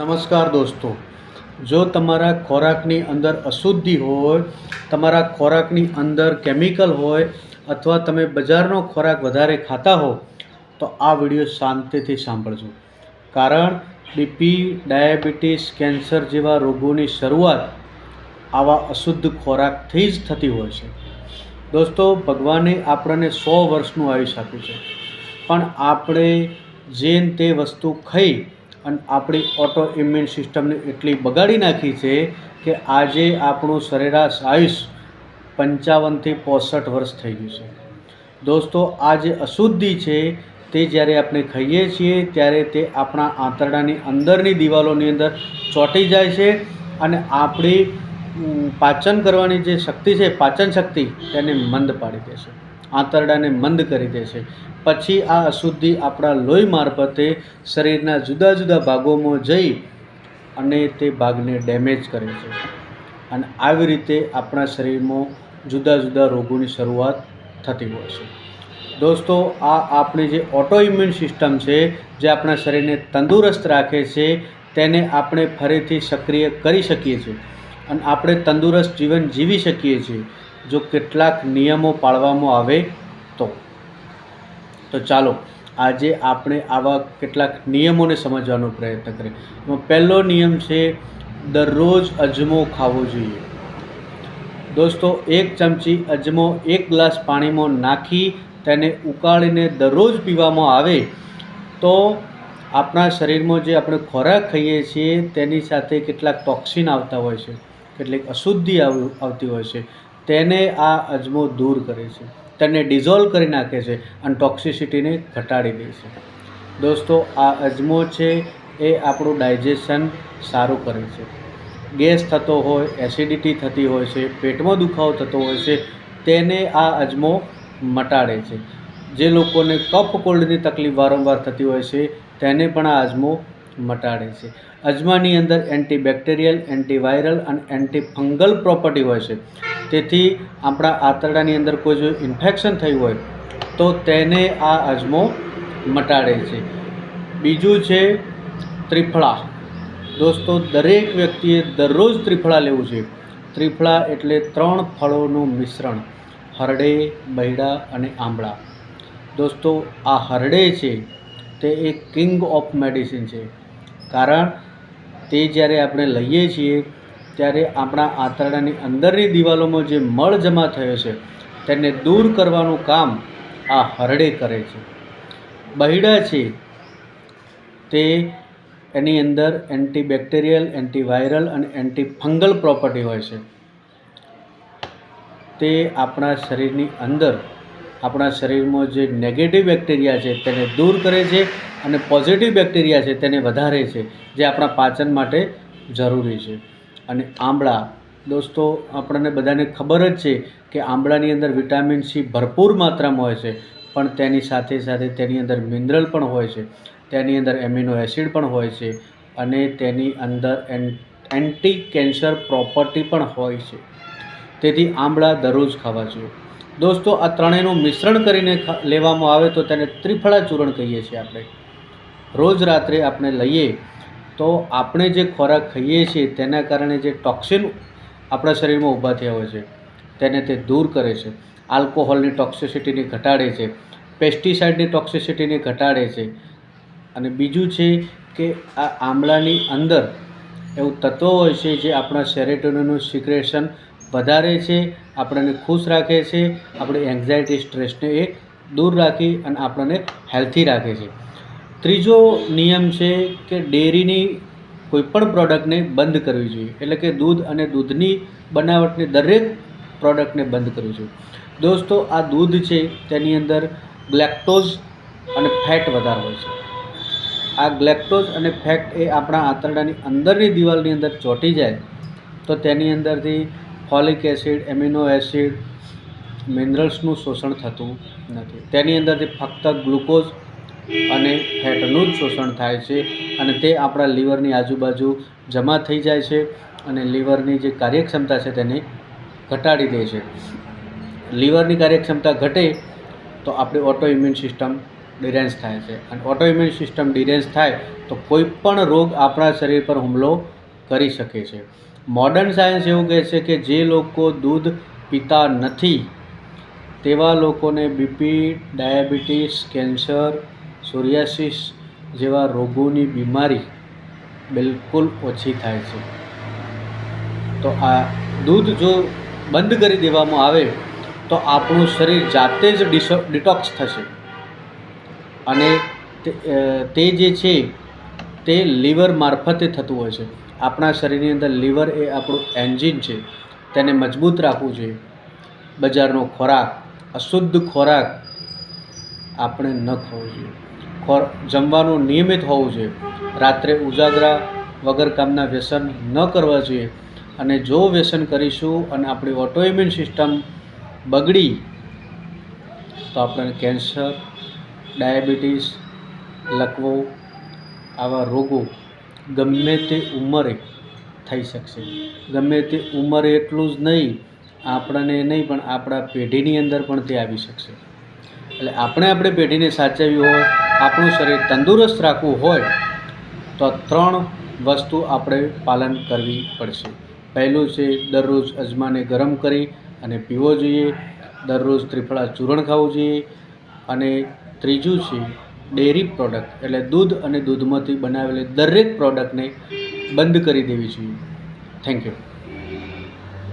નમસ્કાર દોસ્તો. જો તમારા ખોરાકની અંદર અશુદ્ધિ હોય, તમારા ખોરાકની અંદર કેમિકલ હોય અથવા તમે બજારનો ખોરાક વધારે ખાતા હો, તો આ વીડિયો શાંતિથી સાંભળજો. કારણ બીપી, ડાયાબિટીસ, કેન્સર જેવા રોગોની શરૂઆત આવા અશુદ્ધ ખોરાકથી જ થતી હોય છે. દોસ્તો, ભગવાને આપણને સો વર્ષનું આયુષ્ય આપ્યું છે. પણ આપણે જેન તે વસ્તુ ખાઈ અને આપણી ઓટો ઇમ્યુન સિસ્ટમને એટલી બગાડી નાખી છે કે આજે આપણું સરેરાશ આયુષ પંચાવનથી પોસઠ વર્ષ થઈ ગયું છે. દોસ્તો, આ જે અશુદ્ધિ છે તે જ્યારે આપણે ખાઈએ છીએ, ત્યારે તે આપણા આંતરડાની અંદરની દિવાલોની અંદર ચોંટી જાય છે અને આપણી પાચન કરવાની જે શક્તિ છે, પાચન શક્તિ તેને મંદ પાડી દે છે. આંતરડાને મંદ કરી દે છે. પછી આ અશુદ્ધિ આપણા લોહી મારફતે શરીરના જુદા જુદા ભાગોમાં જઈ અને તે ભાગને ડેમેજ કરે છે. અને આવી રીતે આપણા શરીરમાં જુદા જુદા રોગોની શરૂઆત થતી હોય છે. દોસ્તો, આ આપણી જે ઓટો ઇમ્યુન સિસ્ટમ છે, જે આપણા શરીરને તંદુરસ્ત રાખે છે, તેને આપણે ફરીથી સક્રિય કરી શકીએ છીએ. અને આપણે તંદુરસ્ત જીવન જીવી શકીએ છીએ. જો કેટલાક નિયમો પાળવામાં આવે તો. તો ચાલો, આજે આપણે આવા કેટલાક નિયમોને સમજવાનો પ્રયત્ન કરીએ. એમાં પહેલો નિયમ છે, દરરોજ અજમો ખાવો જોઈએ. દોસ્તો, એક ચમચી અજમો એક ગ્લાસ પાણીમાં નાખી તેને ઉકાળીને દરરોજ પીવામાં આવે તો આપણા શરીરમાં જે આપણે ખોરાક ખાઈએ છીએ તેની સાથે કેટલાક ટોક્સિન આવતા હોય છે, કેટલીક અશુદ્ધિ આવ- આવતી હોય છે. તેને આ અજમો દૂર કરે છે. તેને ડિઝોલ્વ કરી નાખે છે અને ટોક્સિસિટીને ઘટાડી દે છે. દોસ્તો, આ અજમો છે એ આપણું ડાયજેશન સારું કરે છે. ગેસ થતો હોય એસિડિટી થતી હોય છે, પેટમાં દુખાવો થતો હોય છે, તેને આ અજમો મટાડે છે. જે લોકોને કફ કોલ્ડની તકલીફ વારંવાર થતી હોય છે, તેને પણ આ અજમો મટાડે છે. અજમાની અંદર એન્ટીબેક્ટેરિયલ, એન્ટીવાયરલ અને એન્ટીફંગલ પ્રોપર્ટી હોય છે. તેથી આપણા આંતરડાની અંદર કોઈ જો ઇન્ફેક્શન થયું હોય, તો તેને આ અજમો મટાડે છે. બીજું છે ત્રિફળા. દોસ્તો, દરેક વ્યક્તિએ દરરોજ ત્રિફળા લેવું છે. ત્રિફળા એટલે ત્રણ ફળોનું મિશ્રણ, હરડે, બૈડા અને આંબળા. દોસ્તો, આ હરડે છે, તે એક કિંગ ઓફ મેડિસિન છે. કારણ તે જ્યારે આપણે લઈએ છીએ, ત્યારે આપણા આંતરડાની અંદરની દિવાલોમાં જે મળ જમા થયો છે, તેને દૂર કરવાનું કામ આ હરડે કરે છે. બહિડા છે તે એની અંદર એન્ટીબેક્ટેરિયલ, એન્ટીવાયરલ અને એન્ટીફંગલ પ્રોપર્ટી હોય છે. તે આપણા શરીરની અંદર આપણા શરીરમાં જે નેગેટિવ બેક્ટેરિયા છે તેને દૂર કરે છે અને પોઝિટિવ બેક્ટેરિયા છે તેને વધારે છે, જે આપણા પાચન માટે જરૂરી છે. અને આંબળા, દોસ્તો, આપણને બધાને ખબર જ છે કે આંબળાની અંદર વિટામિન સી ભરપૂર માત્રામાં હોય છે, પણ તેની સાથે સાથે તેની અંદર મિનરલ પણ હોય છે, તેની અંદર એમિનો એસિડ પણ હોય છે અને તેની અંદર એન્ટી કેન્સર પ્રોપર્ટી પણ હોય છે. તેથી આંબળા દરરોજ ખાવા જોઈએ. દોસ્તો, આ ત્રણેયનું મિશ્રણ કરીને લેવામાં આવે તો તેને ત્રિફળા ચૂર્ણ કહીએ છીએ આપણે. રોજ રાત્રે આપણે લઈએ તો આપણે જે ખોરાક ખાઈએ છીએ તેના કારણે જે ટોક્સિન આપણા શરીરમાં ઊભા થયા હોય છે, તેને તે દૂર કરે છે. આલ્કોહોલની ટોક્સિસિટીને ઘટાડે છે, પેસ્ટિસાઇડની ટોક્સિસિટીને ઘટાડે છે. અને બીજું છે કે આ આમળાની અંદર એવું તત્વો હોય છે જે આપણા સેરેટોનનું સિક્રેશન વધારે છે, આપણને ખુશ રાખે છે, આપણી એન્ઝાયટી સ્ટ્રેસને એ દૂર રાખી અને આપણને હેલ્થી રાખે છે. ત્રીજો નિયમ છે કે ડેરીની કોઈપણ પ્રોડક્ટને બંધ કરવી જોઈએ. એટલે કે દૂધ અને દૂધની બનાવટની દરેક પ્રોડક્ટને બંધ કરવી જોઈએ. દોસ્તો, આ દૂધ છે, તેની અંદર ગ્લેક્ટોઝ અને ફેટ વધારે હોય છે. આ ગ્લેક્ટોઝ અને ફેટ એ આપણા આંતરડાની અંદરની દિવાલની અંદર ચોંટી જાય, તો તેની અંદરથી ફોલિક એસિડ, એમિનો એસિડ, મિનરલ્સનું શોષણ થતું નથી. તેની અંદરથી ફક્ત ગ્લુકોઝ અને ફેટનું જ શોષણ થાય છે અને તે આપણા લીવરની આજુબાજુ જમા થઈ જાય છે અને લીવરની જે કાર્યક્ષમતા છે તેને ઘટાડી દે છે. લીવરની કાર્યક્ષમતા ઘટે તો આપણી ઓટો ઇમ્યુન સિસ્ટમ ડિરેન્સ થાય છે. અને ઓટો ઇમ્યુન સિસ્ટમ ડિરેન્સ થાય તો કોઈ પણ રોગ આપણા શરીર પર હુમલો કરી શકે છે. મોડર્ન સાયન્સ એવું કહે છે કે જે લોકો દૂધ પીતા નથી, તેવા લોકોને બીપી ડાયાબિટીસ કેન્સર સોરિયાસિસ જેવા રોગોની બીમારી બિલકુલ ઓછી થાય છે. તો આ દૂધ જો બંધ કરી દેવામાં આવે, તો આપણું શરીર જાતે જ ડિટોક્સ થશે. અને તે જે છે, તે લીવર મારફતે થતું હોય છે. આપણા શરીરની અંદર લીવર એ આપણું એન્જિન છે, તેને મજબૂત રાખવું જોઈએ. બજારનો ખોરાક, અશુદ્ધ ખોરાક આપણે ન ખાવો જોઈએ. ખોર, જમવાનું નિયમિત હોવું જોઈએ. રાત્રે ઉજાગરા વગર કામના વ્યસન ન કરવા જોઈએ. અને જો વ્યસન કરીશું અને આપણી ઓટોઇમ્યુન સિસ્ટમ બગડી, તો આપણને કેન્સર ડાયાબિટીસ લકવો, આવા રોગો ગમે તે ઉંમરે થઈ શકશે. ગમે તે ઉંમરે એટલું જ નહીં, આપણને નહીં, પણ આપણા પેઢીની અંદર પણ તે આવી શકશે. એટલે આપણે આપણે પેઢીને સાચવવી હોય, આપણું શરીર તંદુરસ્ત રાખવું હોય, તો ત્રણ વસ્તુ આપણે પાલન કરવી પડશે. પહેલું છે, દરરોજ અજમાને ગરમ કરી અને પીવો જોઈએ. દરરોજ ત્રિફળા ચૂરણ ખાવું જોઈએ. અને ત્રીજું છે ડેરી પ્રોડક્ટ, એટલે દૂધ અને દૂધમાંથી બનાવેલી દરેક પ્રોડક્ટને બંધ કરી દેવી જોઈએ. Thank you